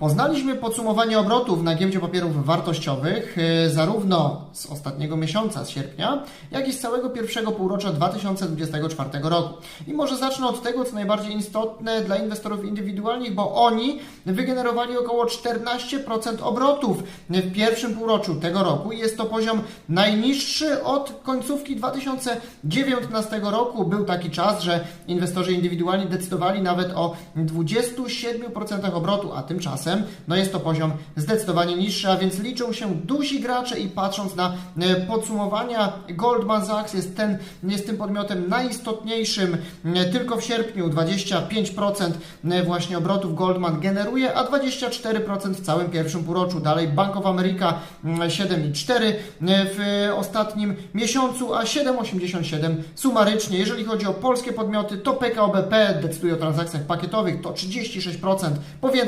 Poznaliśmy podsumowanie obrotów na giełdzie papierów wartościowych e, zarówno z ostatniego miesiąca, z sierpnia, jak i z całego pierwszego półrocza 2024 roku. I może zacznę od tego, co najbardziej istotne dla inwestorów indywidualnych, bo oni wygenerowali około 14% obrotów w pierwszym półroczu tego roku. Jest to poziom najniższy od końcówki 2019 roku. Był taki czas, że inwestorzy indywidualni decydowali nawet o 27% obrotu, a tymczasem no jest to poziom zdecydowanie niższy, a więc liczą się duzi gracze i patrząc na e, podsumowania Goldman Sachs jest, ten, jest tym podmiotem najistotniejszym. E, Tylko w sierpniu 25% e, właśnie obrotów Goldman generuje, a 24% w całym pierwszym półroczu. Dalej Bank of America mm, 7,4 w ostatnim miesiącu, a 7,87 sumarycznie. Jeżeli chodzi o polskie podmioty, to PKO BP decyduje o transakcjach pakietowych, to 36%. Po więcej